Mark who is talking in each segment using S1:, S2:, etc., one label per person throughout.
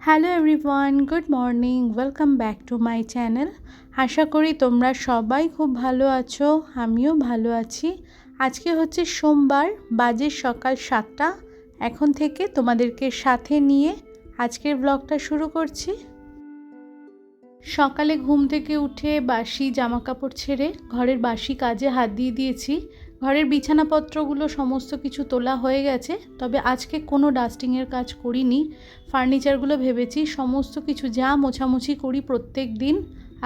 S1: Hello everyone good morning welcome back to my channel আশা করি তোমরা সবাই খুব ভালো আছো, আমিও ভালো আছি। আজকে হচ্ছে সোমবার, বাজে সকাল সাতটা। এখন থেকে তোমাদেরকে সাথে নিয়ে আজকের ব্লগটা শুরু করছি। সকালে ঘুম থেকে উঠে বাসি জামা কাপড় ছেড়ে ঘরের বাসি কাজে হাত দিয়ে দিয়েছি। ঘরের বিছানাপত্রগুলো সমস্ত কিছু তোলা হয়ে গেছে, তবে আজকে কোনো ডাস্টিংয়ের কাজ করিনি। ফার্নিচারগুলো ভেবেছি সমস্ত কিছু যা মোছামুছি করি প্রত্যেক দিন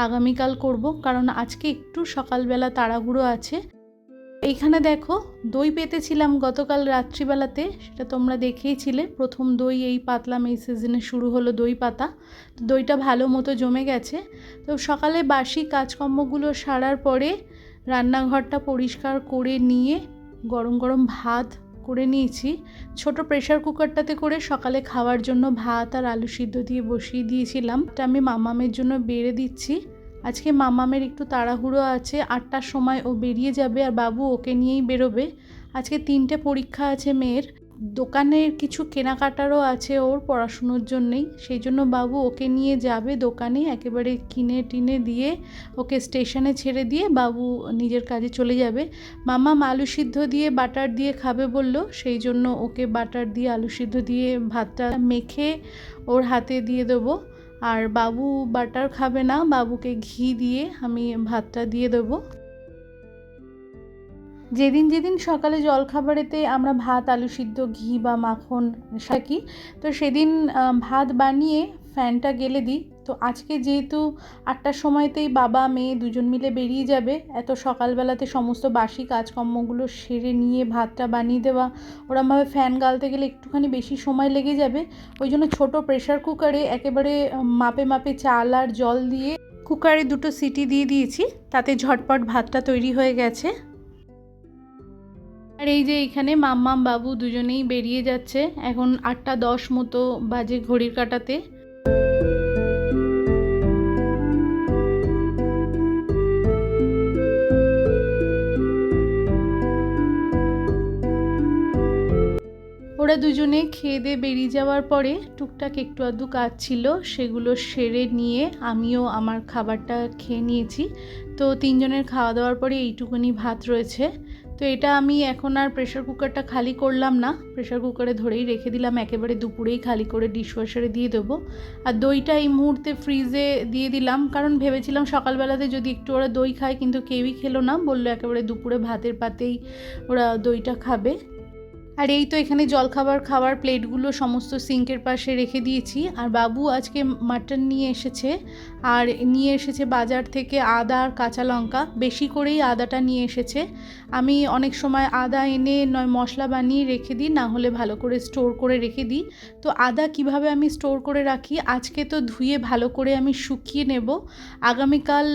S1: আগামীকাল করব, কারণ আজকে একটু সকালবেলা তাড়াহুড়ো আছে। এইখানে দেখো, দই পেতেছিলাম গতকাল রাত্রিবেলাতে, সেটা তোমরা দেখেইছিলে প্রথম দই এই পাতলাম এই সিজনে শুরু হলো দই পাতা। দইটা ভালো মতো জমে গেছে। তো সকালে বাসি কাজকর্মগুলো সারার পরে রান্নাঘরটা পরিষ্কার করে নিয়ে, গরম গরম ভাত করে নিয়েছি। ছোট প্রেশার কুকারটাতে করে সকালে খাওয়ার জন্য ভাত আর আলু সিদ্ধ দিয়ে বসিয়ে দিয়েছিলাম। তা আমি মামামের জন্য বেড়ে দিচ্ছি। আজকে মামামের একটু তাড়াহুড়ো আছে, আটটার সময় ও বেরিয়ে যাবে আর বাবু ওকে নিয়েই বেরোবে। আজকে তিনটে পরীক্ষা আছে মেয়ের। দোকানের কিছু কেনাকাটারও আছে ওর পড়াশুনোর জন্যেই। সেই জন্য বাবু ওকে নিয়ে যাবে দোকানে, একেবারে কিনে টিনে দিয়ে ওকে স্টেশনে ছেড়ে দিয়ে বাবু নিজের কাজে চলে যাবে। মামা আলু সিদ্ধ দিয়ে বাটার দিয়ে খাবে বলল, সেই জন্য ওকে বাটার দিয়ে আলু সিদ্ধ দিয়ে ভাতটা মেখে ওর হাতে দিয়ে দেবো। আর বাবু বাটার খাবে না, বাবুকে ঘি দিয়ে আমি ভাতটা দিয়ে দেবো। যেদিন যেদিন সকালে জলখাবারেতে আমরা ভাত, আলু সিদ্ধ, ঘি বা মাখন থাকি তো সেদিন ভাত বানিয়ে ফ্যানটা গেলে দিই। তো আজকে যেহেতু আটটার সময়তেই বাবা, মেয়ে দুজন মিলে বেরিয়ে যাবে, এত সকালবেলাতে সমস্ত বাসি কাজকর্মগুলো সেরে নিয়ে ভাতটা বানিয়ে দেওয়া, ওরমভাবে ফ্যান গালতে গেলে একটুখানি বেশি সময় লেগে যাবে। ওই জন্য ছোটো প্রেশার কুকারে একেবারে মাপে মাপে চাল আর জল দিয়ে কুকারে দুটো সিটি দিয়ে দিয়েছি, তাতে ঝটপট ভাতটা তৈরি হয়ে গেছে। আর এই যে এখানে মাম্মাম বাবু দুজনেই বেরিয়ে যাচ্ছে, এখন আটটা দশ মতো বাজে ঘড়ির কাটাতে। ওরা দুজনে খেয়ে দিয়ে বেরিয়ে যাওয়ার পরে টুকটাক একটু আধটু কাজ ছিল, সেগুলো সেরে নিয়ে আমিও আমার খাবারটা খেয়ে নিয়েছি। তো তিনজনের খাওয়া দাওয়ার পরে এইটুকুনি ভাত রয়েছে। তো এটা আমি এখন আর প্রেশার কুকারটা খালি করলাম না। প্রেশার কুকারে ধরেই রেখে দিলাম, একেবারে দুপুরেই খালি করে ডিশওয়াশারে দিয়ে দেবো। আর দইটা এই মুহূর্তে ফ্রিজে দিয়ে দিলাম, কারণ ভেবেছিলাম সকালবেলাতে যদি একটু ওরা দই খায়, কিন্তু কেউই খেলো না। বলল একেবারে দুপুরে ভাতের পাতেই ওরা দইটা খাবে। আর এই তো এখানে জলখাবার খাওয়ার প্লেটগুলো সমস্ত সিঙ্কের পাশে রেখে দিয়েছি। আর বাবু আজকে মাটন নিয়ে এসেছে। আর নিয়ে এসেছে বাজার থেকে আদা আর কাঁচা লঙ্কা। বেশি করেই আদাটা নিয়ে এসেছে। আমি অনেক সময় আদা এনে নয় মশলা বানিয়ে রেখে দিই, না হলে ভালো করে স্টোর করে রেখে দিই। তো আদা কীভাবে আমি স্টোর করে রাখি, আজকে তো ধুয়ে ভালো করে আমি শুকিয়ে নেব। আগামীকাল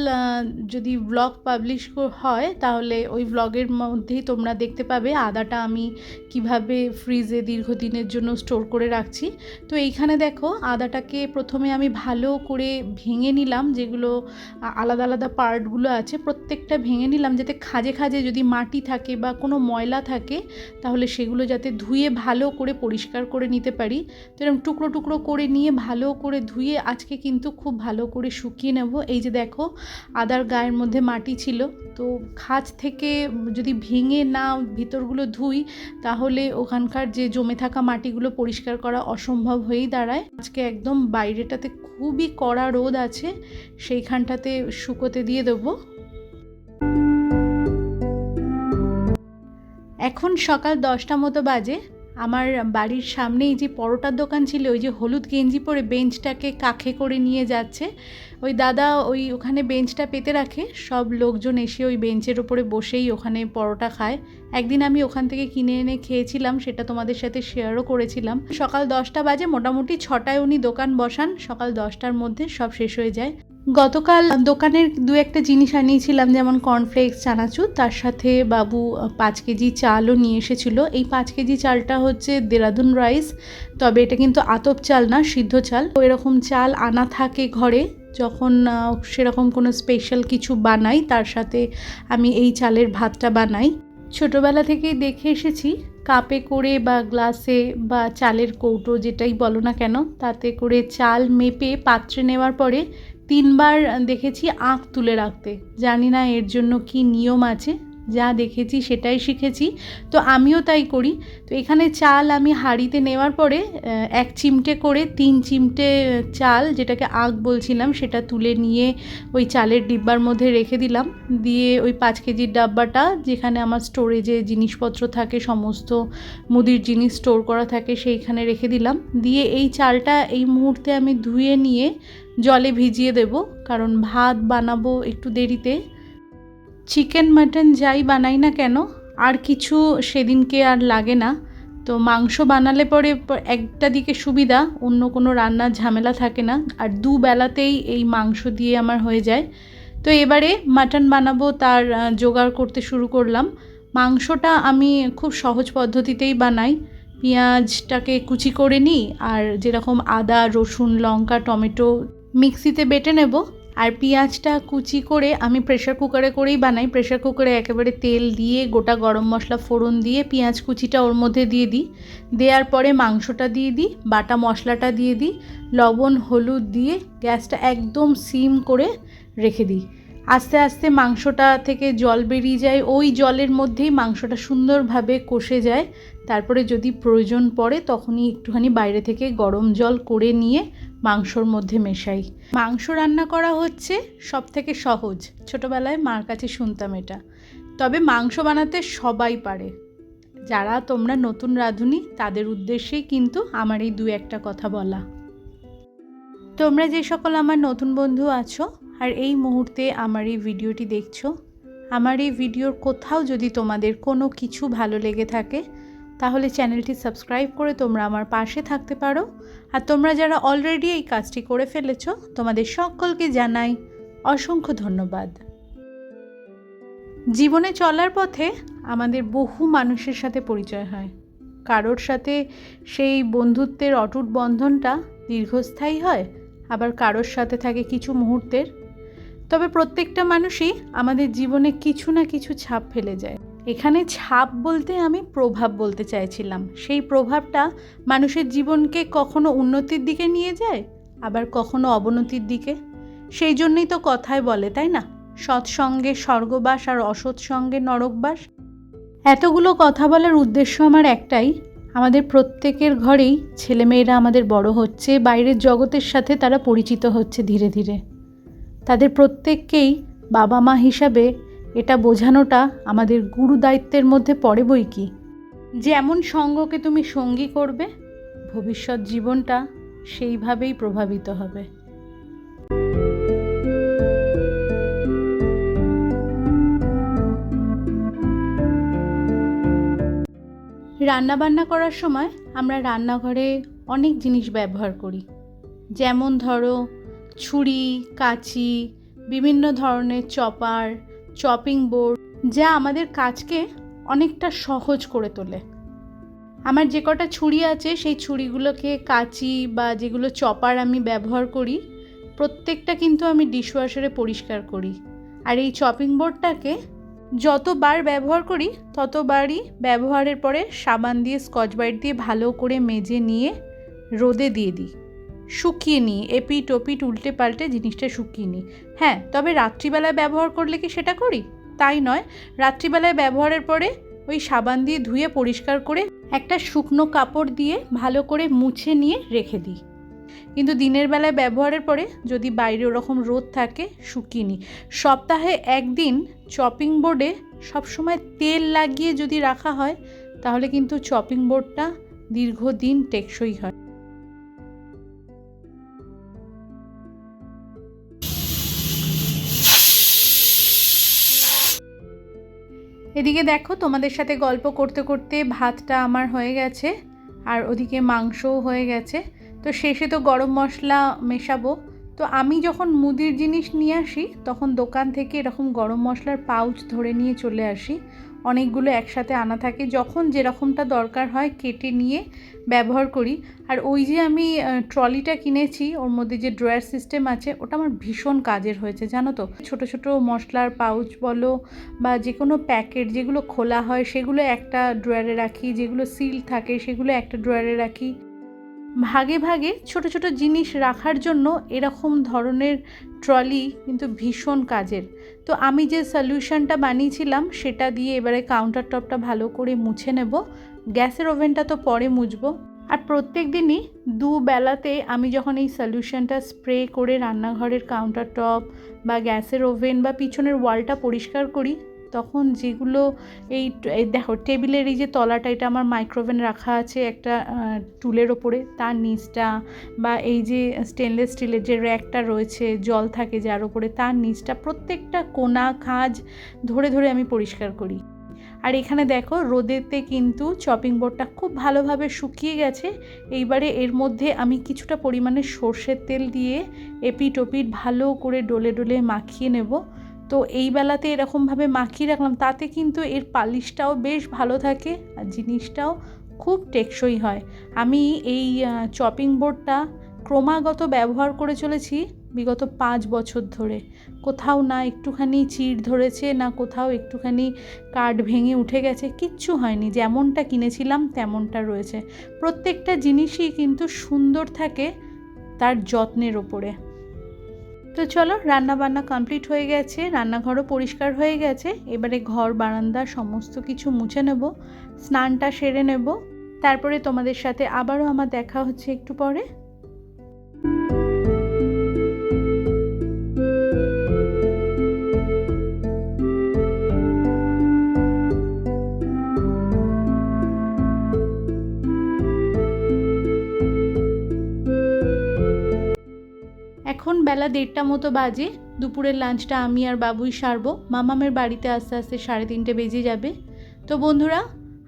S1: যদি ব্লগ পাবলিশ হয়, তাহলে ওই ব্লগের মধ্যেই তোমরা দেখতে পাবে আদাটা আমি কীভাবে কীভাবে ফ্রিজে দীর্ঘদিনের জন্য স্টোর করে রাখছি। তো এইখানে দেখো আদাটাকে প্রথমে আমি ভালো করে ভেঙে নিলাম, যেগুলো আলাদা আলাদা পার্টগুলো আছে, প্রত্যেকটা ভেঙে নিলাম যাতে খাজে খাজে যদি মাটি থাকে বা কোনো ময়লা থাকে, তাহলে সেগুলো যাতে ধুয়ে ভালো করে পরিষ্কার করে নিতে পারি। তো এরকম টুকরো টুকরো করে নিয়ে ভালো করে ধুয়ে আজকে কিন্তু খুব ভালো করে শুকিয়ে নেব। এই যে দেখো আদার গায়ের মধ্যে মাটি ছিল। তো খাজ থেকে যদি ভেঙে না ভিতরগুলো ধুই, তাহলে ওখানকার যে জমে থাকা মাটিগুলো পরিষ্কার করা অসম্ভব হয়েই দাঁড়ায়। আজকে একদম বাইরেটাতে খুবই কড়া রোদ আছে, সেইখানটাতে শুকোতে দিয়ে দেবো। এখন সকাল দশটা মতো বাজে। আমার বাড়ির সামনেই যে পরোটার দোকান ছিল, ওই যে হলুদ গেঞ্জি পরে বেঞ্চটাকে কাখে করে নিয়ে যাচ্ছে। ওই দাদা ওই ওখানে বেঞ্চটা পেতে রাখে, সব লোকজন এসে ওই বেঞ্চের ওপরে বসেই ওখানে পরোটা খায়। একদিন আমি ওখান থেকে কিনে এনে খেয়েছিলাম, সেটা তোমাদের সাথে শেয়ারও করেছিলাম। সকাল দশটা বাজে, মোটামুটি ছটায় উনি দোকান বসান, সকাল দশটার মধ্যে সব শেষ হয়ে যায়। গতকাল দোকানের দু একটা জিনিস আনিয়েছিলাম, যেমন কর্নফ্লেক্স চানাচুর, তার সাথে বাবু পাঁচ কেজি চালও নিয়ে এসেছিল। এই পাঁচ কেজি চালটা হচ্ছে দেরাদুন রাইস তবে এটা কিন্তু আতপ চাল না, সিদ্ধ চাল। তো এরকম চাল আনা থাকে ঘরে, যখন সেরকম কোনো স্পেশাল কিছু বানাই, তার সাথে আমি এই চালের ভাতটা বানাই। ছোটোবেলা থেকেই দেখে এসেছি, কাপে করে বা গ্লাসে বা চালের কৌটো, যেটাই বলো না কেন, তাতে করে চাল মেপে পাত্রে নেওয়ার পরে তিনবার দেখেছি আঁক তুলে রাখতে। জানি না এর জন্য কি নিয়ম আছে। যা দেখেছি সেটাই শিখেছি। তো আমিও তাই করি। তো এখানে চাল আমি হাঁড়িতে নেওয়ার পরে এক চিমটে করে তিন চিমটে চাল যেটাকে আঁক বলছিলাম সেটা তুলে নিয়ে ওই চালের ডিব্বার মধ্যে রেখে দিলাম। দিয়ে ওই পাঁচ কেজির ডাব্বাটা যেখানে আমার স্টোরেজে জিনিসপত্র থাকে, সমস্ত মুদির জিনিস স্টোর করা থাকে সেইখানে রেখে দিলাম। দিয়ে এই চালটা এই মুহূর্তে আমি ধুয়ে নিয়ে জলে ভিজিয়ে দেব। কারণ ভাত বানাবো একটু দেরিতে। চিকেন মাটন যাই বানাই না কেন, আর কিছু সেদিনকে আর লাগে না। তো মাংস বানালে পরে একটা দিকে সুবিধা, অন্য কোনো রান্নার ঝামেলা থাকে না, আর দুবেলাতেই এই মাংস দিয়ে আমার হয়ে যায়। তো এবারে মাটন বানাবো তার জোগাড় করতে শুরু করলাম। মাংসটা আমি খুব সহজ পদ্ধতিতেই বানাই। পেঁয়াজটাকে কুচি করে নিই, আর যেরকম আদা, রসুন, লঙ্কা, টমেটো মিক্সিতে বেটে নেব। আর পেঁয়াজটা কুচি করে আমি প্রেশার কুকারে করেই বানাই। প্রেশার কুকারে একেবারে তেল দিয়ে, গোটা গরম মশলা ফোড়ন দিয়ে পেঁয়াজ কুচিটা ওর মধ্যে দিয়ে দিই। দেওয়ার পরে মাংসটা দিয়ে দিই, বাটা মশলাটা দিয়ে দিই, লবণ, হলুদ দিয়ে গ্যাসটা একদম সিম করে রেখে দিই। আস্তে আস্তে মাংসটা থেকে জল বেরিয়ে যায়। ওই জলের মধ্যেই মাংসটা সুন্দরভাবে কষে যায়। তারপরে যদি প্রয়োজন পড়ে তখনই একটুখানি বাইরে থেকে গরম জল করে নিয়ে মাংসর মধ্যে মেশাই। মাংস রান্না করা হচ্ছে সব থেকে সহজ। ছোটোবেলায় মার কাছে শুনতাম এটা। তবে মাংস বানাতে সবাই পারে। যারা তোমরা নতুন রাঁধুনি, তাদের উদ্দেশ্যেই কিন্তু আমার এই দু একটা কথা বলা। তোমরা যে সকল আমার নতুন বন্ধু আছো আর এই মুহূর্তে আমার এই ভিডিওটি দেখছ? আমার এই ভিডিওর কোথাও যদি তোমাদের কোনো কিছু ভালো লেগে থাকে, তাহলে চ্যানেলটি সাবস্ক্রাইব করে তোমরা আমার পাশে থাকতে পারো। আর তোমরা যারা অলরেডি এই কাজটি করে ফেলেছো, তোমাদের সকলকে জানাই অসংখ্য ধন্যবাদ। জীবনে চলার পথে আমাদের বহু মানুষের সাথে পরিচয় হয়। কারোর সাথে সেই বন্ধুত্বের অটুট বন্ধনটা দীর্ঘস্থায়ী হয়, আবার কারোর সাথে থাকে কিছু মুহূর্তের তবে প্রত্যেকটা মানুষই আমাদের জীবনে কিছু না কিছু ছাপ ফেলে যায়। এখানে ছাপ বলতে আমি প্রভাব বলতে চাইছিলাম। সেই প্রভাবটা মানুষের জীবনকে কখনো উন্নতির দিকে নিয়ে যায়, আবার কখনো অবনতির দিকে। সেই জন্যই তো কথায় বলে, তাই না? সৎসঙ্গে স্বর্গবাস আর অসৎ সঙ্গে নরকবাস। এতগুলো কথা বলার উদ্দেশ্য আমার একটাই, আমাদের প্রত্যেকের ঘরেই ছেলেমেয়েরা আমাদের বড় হচ্ছে, বাইরের জগতের সাথে তারা পরিচিত হচ্ছে ধীরে ধীরে। তাদের প্রত্যেককেই বাবা মা হিসাবে এটা বোঝানোটা আমাদের গুরু দায়িত্বের মধ্যে পড়ে বই কি? যেমন সঙ্গকে তুমি সঙ্গী করবে, ভবিষ্যৎ জীবনটা সেইভাবেই প্রভাবিত হবে। রান্না বান্না করার সময় আমরা রান্নাঘরে অনেক জিনিস ব্যবহার করি। যেমন ধরো ছুরি, কাঁচি, বিভিন্ন ধরনের চপার, চপিং বোর্ড, যা আমাদের কাজকে অনেকটা সহজ করে তোলে। আমার যে কটা ছুরি আছে, সেই ছুরিগুলোকে কাঁচি বা যেগুলো চপার আমি ব্যবহার করি, প্রত্যেকটা কিন্তু আমি ডিশওয়াশারে পরিষ্কার করি। আর এই চপিং বোর্ডটাকে যতবার ব্যবহার করি, ততবারই ব্যবহারের পরে সাবান দিয়ে স্কচ ব্রাইট দিয়ে ভালো করে মেজে নিয়ে রোদে দিয়ে দিই। শুকিয়ে নিই এপিট ওপিট উল্টে পাল্টে জিনিসটা শুকিয়ে নিই। হ্যাঁ তবে রাত্রিবেলায় ব্যবহার করলে কি সেটা করি? তাই নয়। রাত্রিবেলায় ব্যবহারের পরে ওই সাবান দিয়ে ধুয়ে পরিষ্কার করে একটা শুকনো কাপড় দিয়ে ভালো করে মুছে নিয়ে রেখে দিই। কিন্তু দিনের বেলায় ব্যবহারের পরে যদি বাইরে ওরকম রোদ থাকে, শুকিয়ে নিই। সপ্তাহে একদিন চপিং বোর্ডে সবসময় তেল লাগিয়ে যদি রাখা হয়, তাহলে কিন্তু চপিং বোর্ডটা দীর্ঘদিন টেকসই হয়। এদিকে দেখো, তোমাদের সাথে গল্প করতে করতে ভাতটা আমার হয়ে গেছে, আর ওদিকে মাংসও হয়ে গেছে। তো শেষে তো গরম মশলা মেশাবো। তো আমি যখন মুদির জিনিস নিয়ে আসি, তখন দোকান থেকে এরকম গরম মশলার পাউচ ধরে নিয়ে চলে আসি। অনেকগুলো একসাথে আনা থাকে। যখন যেরকমটা দরকার হয় কেটে নিয়ে ব্যবহার করি। আর ওই যে আমি ট্রলিটা কিনেছি, ওর মধ্যে যে ড্রয়ার সিস্টেম আছে, ওটা আমার ভীষণ কাজের হয়েছে, জানো তো? ছোট ছোট মশলার পাউচ বলো বা যে কোনো প্যাকেট যেগুলো খোলা হয়, সেগুলো একটা ড্রয়ারে রাখি, যেগুলো সিল থাকে, সেগুলো একটা ড্রয়ারে রাখি। ভাগে ভাগে ছোট ছোট জিনিস রাখার জন্য এরকম ধরনের ট্রলি কিন্তু ভীষণ কাজের। তো আমি যে সলিউশনটা বানিয়েছিলাম, সেটা দিয়ে এবারে কাউন্টার টপটা ভালো করে মুছে নেব। গ্যাসের ওভেনটা তো পরে মুছবো। আর প্রত্যেক দিনই দুবেলাতে আমি যখন এই সলিউশনটা স্প্রে করে রান্নাঘরের কাউন্টার টপ বা গ্যাসের ওভেন বা পিছনের ওয়ালটা পরিষ্কার করি তখন যেগুলো এই দেখো টেবিলের এই যে তলাটা, এটা আমার মাইক্রোওভেন রাখা আছে একটা টুলের ওপরে। তার নিচটা বা এই যে স্টেনলেস স্টিলের যে র্যাকটা রয়েছে, জল থাকে যার ওপরে, তার নিচটা প্রত্যেকটা কোনা, খাজ ধরে ধরে আমি পরিষ্কার করি। আর এখানে দেখো রোদেতে কিন্তু চপিং বোর্ডটা খুব ভালোভাবে শুকিয়ে গেছে। এইবারে এর মধ্যে আমি কিছুটা পরিমাণে সর্ষের তেল দিয়ে এপিট ওপিট ভালো করে ডলে ডলে মাখিয়ে নেব। তো এই বেলাতে এরকমভাবে মাখিয়ে রাখলাম। তাতে কিন্তু এর পালিশটাও বেশ ভালো থাকে আর জিনিসটাও খুব টেকসই হয়। আমি এই চপিং বোর্ডটা ক্রমাগত ব্যবহার করে চলেছি বিগত পাঁচ বছর ধরে। কোথাও না একটুখানি চিড় ধরেছে, না কোথাও একটুখানি কাঠ ভেঙে উঠে গেছে, কিচ্ছু হয়নি। যেমনটা কিনেছিলাম তেমনটা রয়েছে। প্রত্যেকটা জিনিসই কিন্তু সুন্দর থাকে তার যত্নের ওপরে। তো চলো রান্না বান্না কমপ্লিট হয়ে গেছে, রান্নাঘরও পরিষ্কার হয়ে গেছে। এবারে ঘর, বারান্দা, সমস্ত কিছু মুছে নেব, স্নানটা সেরে নেব। তারপরে তোমাদের সাথে আবারও আমার দেখা হচ্ছে একটু পরে। বেলা দেড়টা মতো বাজে, দুপুরের লাঞ্চটা আমি আর বাবুই সারবো। মামামের বাড়িতে আস্তে আস্তে সাড়ে তিনটে বেজে যাবে। তো বন্ধুরা,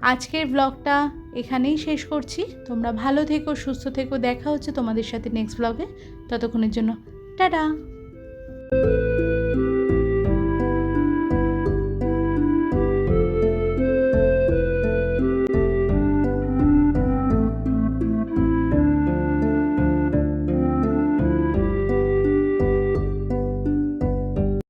S1: আজকের ব্লগটা এখানেই শেষ করছি। তোমরা ভালো থেকো, সুস্থ থেকো। দেখা হচ্ছে তোমাদের সাথে নেক্সট ব্লগে ততক্ষণের জন্য, টাটা!